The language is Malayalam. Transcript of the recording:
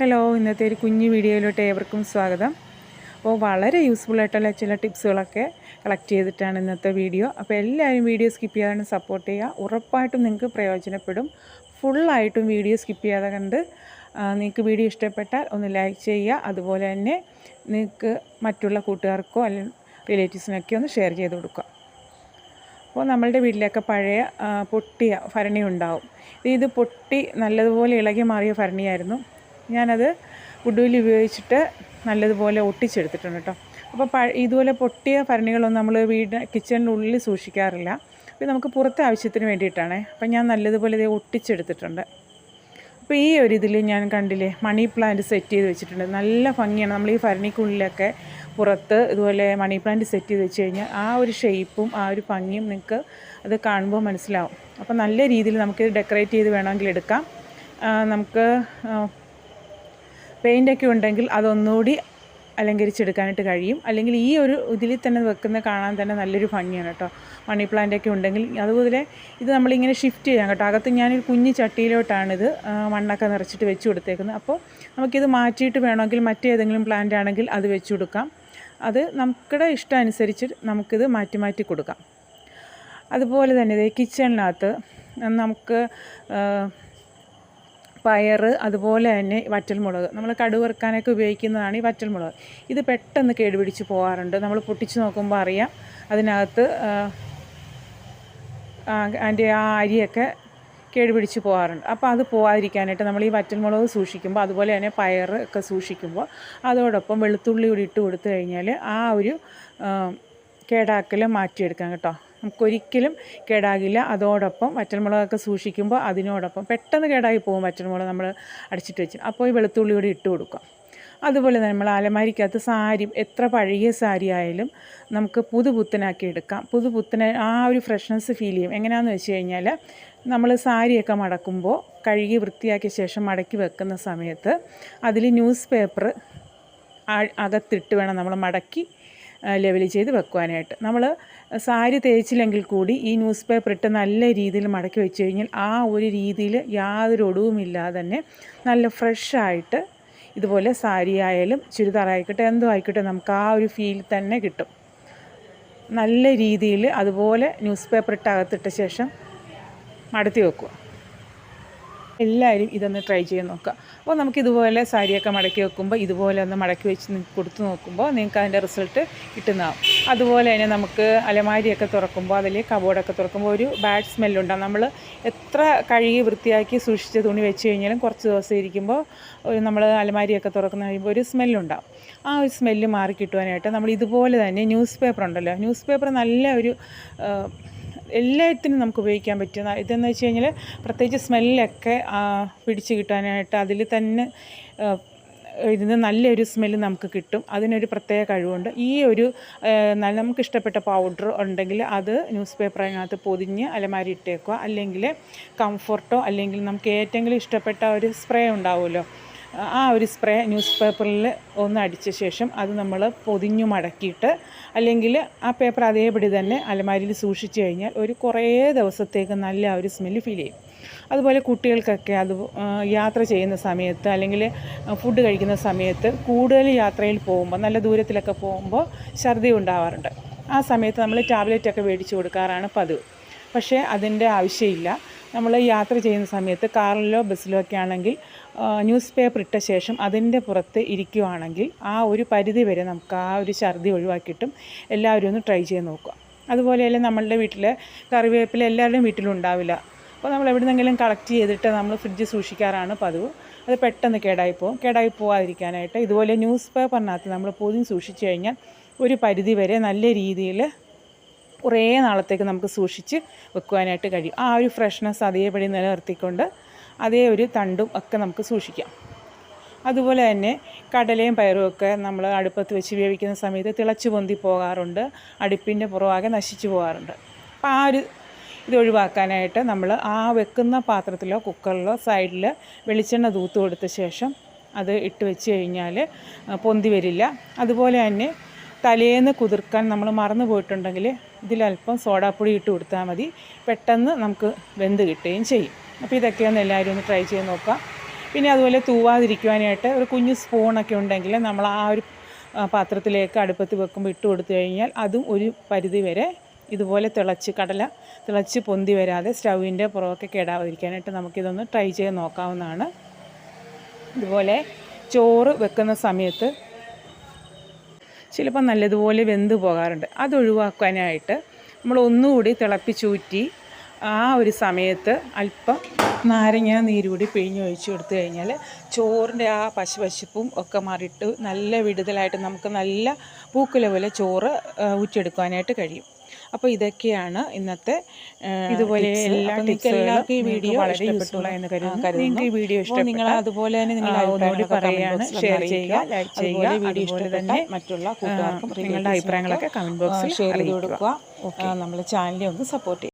ഹലോ ഇന്നത്തെ ഒരു കുഞ്ഞു വീഡിയോയിലോട്ട് ഏവർക്കും സ്വാഗതം. അപ്പോൾ വളരെ യൂസ്ഫുൾ ആയിട്ടുള്ള ചില ടിപ്സുകളൊക്കെ കളക്ട് ചെയ്തിട്ടാണ് ഇന്നത്തെ വീഡിയോ. അപ്പോൾ എല്ലാവരും വീഡിയോ സ്കിപ്പ് ചെയ്യാതെ സപ്പോർട്ട് ചെയ്യുക. ഉറപ്പായിട്ടും നിങ്ങൾക്ക് പ്രയോജനപ്പെടും. ഫുള്ളായിട്ടും വീഡിയോ സ്കിപ്പ് ചെയ്യാതെ കണ്ട് നിങ്ങൾക്ക് വീഡിയോ ഇഷ്ടപ്പെട്ടാൽ ഒന്ന് ലൈക്ക് ചെയ്യുക. അതുപോലെ തന്നെ നിങ്ങൾക്ക് മറ്റുള്ള കൂട്ടുകാർക്കോ അല്ലെങ്കിൽ റിലേറ്റീവ്സിനൊക്കെ ഒന്ന് ഷെയർ ചെയ്ത് കൊടുക്കുക. അപ്പോൾ നമ്മളുടെ വീട്ടിലൊക്കെ പഴയ പൊട്ടിയ ഭരണി ഉണ്ടാവും ഇത് പൊട്ടി നല്ലതുപോലെ ഇളകി മാറിയ ഭരണിയായിരുന്നു. ഞാനത് വുഡുവിൽ ഉപയോഗിച്ചിട്ട് നല്ലതുപോലെ ഒട്ടിച്ചെടുത്തിട്ടുണ്ട് കേട്ടോ. അപ്പോൾ ഇതുപോലെ പൊട്ടിയ ഭരണികളൊന്നും നമ്മൾ വീട് കിച്ചണിനുള്ളിൽ സൂക്ഷിക്കാറില്ല. അപ്പോൾ നമുക്ക് പുറത്തെ ആവശ്യത്തിന് വേണ്ടിയിട്ടാണ്. അപ്പം ഞാൻ നല്ലതുപോലെ ഇത് ഒട്ടിച്ചെടുത്തിട്ടുണ്ട്. അപ്പോൾ ഈ ഒരു ഇതിൽ ഞാൻ കണ്ടില്ലേ മണി പ്ലാന്റ് സെറ്റ് ചെയ്ത് വെച്ചിട്ടുണ്ട്. നല്ല ഭംഗിയാണ്. നമ്മൾ ഈ ഭരണിക്കുള്ളിലൊക്കെ പുറത്ത് ഇതുപോലെ മണി പ്ലാന്റ് സെറ്റ് ചെയ്ത് വെച്ച് കഴിഞ്ഞാൽ ആ ഒരു ഷേപ്പും ആ ഒരു ഭംഗിയും നിങ്ങൾക്ക് അത് കാണുമ്പോൾ മനസ്സിലാവും. അപ്പോൾ നല്ല രീതിയിൽ നമുക്ക് ഡെക്കറേറ്റ് ചെയ്ത് വേണമെങ്കിൽ എടുക്കാം. നമുക്ക് പെയിന്റൊക്കെ ഉണ്ടെങ്കിൽ അതൊന്നുകൂടി അലങ്കരിച്ചെടുക്കാനായിട്ട് കഴിയും. അല്ലെങ്കിൽ ഈ ഒരു ഇതിൽ തന്നെ വെക്കുന്ന കാണാൻ തന്നെ നല്ലൊരു ഭംഗിയാണ് കേട്ടോ. മണി പ്ലാന്റ് ഒക്കെ ഉണ്ടെങ്കിൽ അതുപോലെ ഇത് നമ്മളിങ്ങനെ ഷിഫ്റ്റ് ചെയ്യാം കേട്ടോ. അകത്ത് ഞാനൊരു കുഞ്ഞു ചട്ടിയിലോട്ടാണിത് മണ്ണൊക്കെ നിറച്ചിട്ട് വെച്ച് കൊടുത്തേക്കുന്നത്. അപ്പോൾ നമുക്കിത് മാറ്റിയിട്ട് വേണമെങ്കിൽ മറ്റേതെങ്കിലും പ്ലാന്റ് ആണെങ്കിൽ അത് വെച്ച് കൊടുക്കാം. അത് നമുക്കുടെ ഇഷ്ടം അനുസരിച്ച് നമുക്കിത് മാറ്റി മാറ്റി കൊടുക്കാം. അതുപോലെ തന്നെ ഇതേ കിച്ചണിനകത്ത് നമുക്ക് ആ, പയറ് അതുപോലെ തന്നെ വറ്റൽമുളക്. നമ്മൾ കടുവറുക്കാനൊക്കെ ഉപയോഗിക്കുന്നതാണ് ഈ വറ്റൽമുളക്. ഇത് പെട്ടെന്ന് കേടുപിടിച്ച് പോകാറുണ്ട് നമ്മൾ പൊട്ടിച്ച് നോക്കുമ്പോൾ അറിയാം അതിനകത്ത് അതിന്റെ ആ അരിയൊക്കെ കേടുപിടിച്ച് പോകാറുണ്ട് അപ്പോൾ അത് പോകാതിരിക്കാനായിട്ട് നമ്മൾ ഈ വറ്റൽമുളക് സൂക്ഷിക്കുമ്പോൾ അതുപോലെ തന്നെ പയർ ഒക്കെ സൂക്ഷിക്കുമ്പോൾ അതോടൊപ്പം വെളുത്തുള്ളി കൂടി ഇട്ട് കൊടുത്തു കഴിഞ്ഞാൽ ആ ഒരു കേടാക്കൽ മാറ്റിയെടുക്കാം കേട്ടോ. നമുക്കൊരിക്കലും കേടാകില്ല. അതോടൊപ്പം വറ്റൽമുളകൊക്കെ സൂക്ഷിക്കുമ്പോൾ അതിനോടൊപ്പം പെട്ടെന്ന് കേടായി പോകും വറ്റൽമുളക് നമ്മൾ അടിച്ചിട്ട് വെച്ച്. അപ്പോൾ ഈ വെളുത്തുള്ളി കൂടി ഇട്ട് കൊടുക്കാം. അതുപോലെ തന്നെ നമ്മൾ അലമാരിക്കകത്ത് സാരി എത്ര പഴകിയ സാരി ആയാലും നമുക്ക് പുതുപുത്തനാക്കി എടുക്കാം. പുതുപുത്തന ആ ഒരു ഫ്രഷ്നെസ് ഫീൽ ചെയ്യും. എങ്ങനെയാണെന്ന് വെച്ച് കഴിഞ്ഞാൽ നമ്മൾ സാരിയൊക്കെ മടക്കുമ്പോൾ കഴുകി വൃത്തിയാക്കിയ ശേഷം മടക്കി വെക്കുന്ന സമയത്ത് അതിൽ ന്യൂസ് പേപ്പർ അകത്തിട്ട് വേണം നമ്മൾ മടക്കി ലെവൽ ചെയ്ത് വെക്കുവാനായിട്ട്. നമ്മൾ സാരി തേച്ചില്ലെങ്കിൽ കൂടി ഈ ന്യൂസ് പേപ്പർ ഇട്ട് നല്ല രീതിയിൽ മടക്കി വെച്ച് കഴിഞ്ഞാൽ ആ ഒരു രീതിയിൽ യാതൊരു ഒടുവുമില്ലാതെ തന്നെ നല്ല ഫ്രഷായിട്ട് ഇതുപോലെ സാരി ആയാലും ചുരിദാറായിക്കോട്ടെ എന്തോ ആയിക്കോട്ടെ നമുക്ക് ആ ഒരു ഫീൽ തന്നെ കിട്ടും. നല്ല രീതിയിൽ അതുപോലെ ന്യൂസ് പേപ്പർ ഇട്ടകത്തിട്ട ശേഷം മടത്തി വെക്കുക. എല്ലാവരും ഇതൊന്ന് ട്രൈ ചെയ്ത് നോക്കുക. അപ്പോൾ നമുക്ക് ഇതുപോലെ സാരിയൊക്കെ മടക്കി വെക്കുമ്പോൾ ഇതുപോലെ ഒന്ന് മടക്കി വെച്ച് കൊടുത്തു നോക്കുമ്പോൾ നിങ്ങൾക്ക് അതിന്റെ റിസൾട്ട് കിട്ടുന്നതാവും. അതുപോലെ തന്നെ നമുക്ക് അലമാരിയൊക്കെ തുറക്കുമ്പോൾ അതിൽ കബോർഡൊക്കെ തുറക്കുമ്പോൾ ഒരു ബാഡ് സ്മെല്ലുണ്ടാകും നമ്മൾ എത്ര കഴുകി വൃത്തിയാക്കി സൂക്ഷിച്ച തുണി വെച്ച് കഴിഞ്ഞാലും കുറച്ച് ദിവസം ഇരിക്കുമ്പോൾ ഒരു നമ്മൾ അലമാരിയൊക്കെ തുറക്കുന്ന കഴിയുമ്പോൾ ഒരു സ്മെല്ലുണ്ടാവും ആ ഒരു സ്മെല്ല് മാറി കിട്ടുവാനായിട്ട് നമ്മൾ ഇതുപോലെ തന്നെ ന്യൂസ് പേപ്പർ ഉണ്ടല്ലോ. ന്യൂസ് പേപ്പർ നല്ല ഒരു എല്ലാത്തിനും നമുക്ക് ഉപയോഗിക്കാൻ പറ്റുന്ന ഇതെന്ന് വെച്ച് കഴിഞ്ഞാൽ പ്രത്യേകിച്ച് സ്മെല്ലൊക്കെ പിടിച്ച് കിട്ടാനായിട്ട് അതിൽ തന്നെ ഇതിന് നല്ലൊരു സ്മെല്ല് നമുക്ക് കിട്ടും. അതിനൊരു പ്രത്യേക കഴിവുണ്ട്. ഈ ഒരു നമുക്ക് ഇഷ്ടപ്പെട്ട പൗഡർ ഉണ്ടെങ്കിൽ അത് ന്യൂസ് പേപ്പറിനകത്ത് പൊതിഞ്ഞ് അലമാരി ഇട്ടേക്കുക. അല്ലെങ്കിൽ കംഫർട്ടോ അല്ലെങ്കിൽ നമുക്ക് ഏറ്റെങ്കിലും ഇഷ്ടപ്പെട്ട ഒരു സ്പ്രേ ഉണ്ടാവുമല്ലോ. ആ ഒരു സ്പ്രേ ന്യൂസ് പേപ്പറിൽ ഒന്ന് അടിച്ച ശേഷം അത് നമ്മൾ പൊതിഞ്ഞു മടക്കിയിട്ട് അല്ലെങ്കിൽ ആ പേപ്പർ അതേപടി തന്നെ അലമാരിയിൽ സൂക്ഷിച്ചു കഴിഞ്ഞാൽ ഒരു കുറേ ദിവസത്തേക്ക് നല്ല ഒരു സ്മെല്ല് ഫീൽ ചെയ്യും. അതുപോലെ കുട്ടികൾക്കൊക്കെ അത് യാത്ര ചെയ്യുന്ന സമയത്ത് അല്ലെങ്കിൽ ഫുഡ് കഴിക്കുന്ന സമയത്ത് കൂടുതൽ യാത്രയിൽ പോകുമ്പോൾ നല്ല ദൂരത്തിലൊക്കെ പോകുമ്പോൾ ഛർദി ഉണ്ടാവാറുണ്ട്. ആ സമയത്ത് നമ്മൾ ടാബ്ലറ്റൊക്കെ മേടിച്ച് കൊടുക്കാറാണ് പതിവ്. പക്ഷേ അതിന്റെ ആവശ്യമില്ല. നമ്മൾ യാത്ര ചെയ്യുന്ന സമയത്ത് കാറിലോ ബസ്സിലോ ഒക്കെ ആണെങ്കിൽ ന്യൂസ് പേപ്പർ ഇട്ട ശേഷം അതിന്റെ പുറത്ത് ഇരിക്കുവാണെങ്കിൽ ആ ഒരു പരിധി വരെ നമുക്ക് ആ ഒരു ഛർദി ഒഴിവാക്കിയിട്ടും എല്ലാവരും ഒന്ന് ട്രൈ ചെയ്ത് നോക്കുക. അതുപോലെയല്ലേ നമ്മളുടെ വീട്ടിൽ കറിവേപ്പില എല്ലാവരുടെയും വീട്ടിലുണ്ടാവില്ല. അപ്പോൾ നമ്മൾ എവിടെ നിന്നെങ്കിലും കളക്ട് ചെയ്തിട്ട് നമ്മൾ ഫ്രിഡ്ജ് സൂക്ഷിക്കാറാണ് പതിവ്. അത് പെട്ടെന്ന് കേടായി പോകും. കേടായി പോകാതിരിക്കാനായിട്ട് ഇതുപോലെ ന്യൂസ് പേപ്പറിനകത്ത് നമ്മൾ പൊതിഞ്ഞ് സൂക്ഷിച്ചു കഴിഞ്ഞാൽ ഒരു പരിധി വരെ നല്ല രീതിയിൽ കുറേ നാളത്തേക്ക് നമുക്ക് സൂക്ഷിച്ച് വെക്കുവാനായിട്ട് കഴിയും. ആ ഒരു ഫ്രഷ്നെസ് അതേപടി നിലനിർത്തിക്കൊണ്ട് അതേ ഒരു തണ്ടും ഒക്കെ നമുക്ക് സൂക്ഷിക്കാം. അതുപോലെ തന്നെ കടലയും പയറും ഒക്കെ നമ്മൾ അടുപ്പത്ത് വെച്ച് വേവിക്കുന്ന സമയത്ത് തിളച്ച് പൊന്തി പോകാറുണ്ട്. അടുപ്പിന്റെ പുറവാകെ നശിച്ചു പോകാറുണ്ട്. അപ്പോൾ ആ ഒരു ഇത് ഒഴിവാക്കാനായിട്ട് നമ്മൾ ആ വെക്കുന്ന പാത്രത്തിലോ കുക്കറിലോ സൈഡിൽ വെളിച്ചെണ്ണ തൂത്ത് കൊടുത്ത ശേഷം അത് ഇട്ട് വെച്ച് കഴിഞ്ഞാൽ പൊന്തി വരില്ല. അതുപോലെ തന്നെ തലേന്ന് കുതിർക്കാൻ നമ്മൾ മറന്നു പോയിട്ടുണ്ടെങ്കിൽ ഇതിലല്പം സോഡാപ്പൊടി ഇട്ട് കൊടുത്താൽ മതി. പെട്ടെന്ന് നമുക്ക് വെന്ത് കിട്ടുകയും ചെയ്യും. അപ്പോൾ ഇതൊക്കെയൊന്ന് എല്ലാവരും ഒന്ന് ട്രൈ ചെയ്ത് നോക്കാം. പിന്നെ അതുപോലെ തൂവാതിരിക്കുവാനായിട്ട് ഒരു കുഞ്ഞു സ്പൂണൊക്കെ ഉണ്ടെങ്കിൽ നമ്മൾ ആ ഒരു പാത്രത്തിലേക്ക് അടുപ്പത്ത് വെക്കുമ്പോൾ ഇട്ട് കൊടുത്തു കഴിഞ്ഞാൽ അതും ഒരു പരിധി വരെ ഇതുപോലെ തിളച്ച് കടല തിളച്ച് പൊന്തി വരാതെ സ്റ്റൗവിന്റെ പുറമൊക്കെ കേടാതിരിക്കാനായിട്ട് നമുക്കിതൊന്ന് ട്രൈ ചെയ്ത് നോക്കാവുന്നതാണ്. ഇതുപോലെ ചോറ് വെക്കുന്ന സമയത്ത് ചിലപ്പോൾ നല്ലതുപോലെ വെന്ത് പോകാറുണ്ട്. അതൊഴിവാക്കാനായിട്ട് നമ്മൾ ഒന്നുകൂടി തിളപ്പിച്ചൂറ്റി ആ ഒരു സമയത്ത് അല്പം നാരങ്ങ നീരുകൂടി പിഴിഞ്ഞൊഴിച്ച് കൊടുത്തു കഴിഞ്ഞാൽ ചോറിന്റെ ആ പശുപശുപ്പും ഒക്കെ മാറിയിട്ട് നല്ല വിടുതലായിട്ട് നമുക്ക് നല്ല പൂക്കുല പോലെ ചോറ് ഊറ്റിയെടുക്കാനായിട്ട് കഴിയും. അപ്പോൾ ഇതൊക്കെയാണ് ഇന്നത്തെ ഇതുപോലെ എല്ലാ എല്ലാവർക്കും ഈ വീഡിയോ വളരെ ഇഷ്ടപ്പെട്ടു എന്ന് കരുതുന്നു. ഈ വീഡിയോ അപ്പോൾ നിങ്ങൾ അതുപോലെ തന്നെ നിങ്ങൾ അവരോട് ഒന്നുകൂടി പറയുകയാണ് ഷെയർ ചെയ്യുക ലൈക്ക് ചെയ്യുക വീഡിയോ ഇഷ്ടം തന്നെ മറ്റുള്ള കൂട്ടുകാർക്കും നിങ്ങളുടെ അഭിപ്രായങ്ങളൊക്കെ കമന്റ് ബോക്സിൽ ഷെയർ ചെയ്ത് കൊടുക്കുക. നമ്മുടെ ചാനലിനെ ഒന്ന് സപ്പോർട്ട് ചെയ്യുക.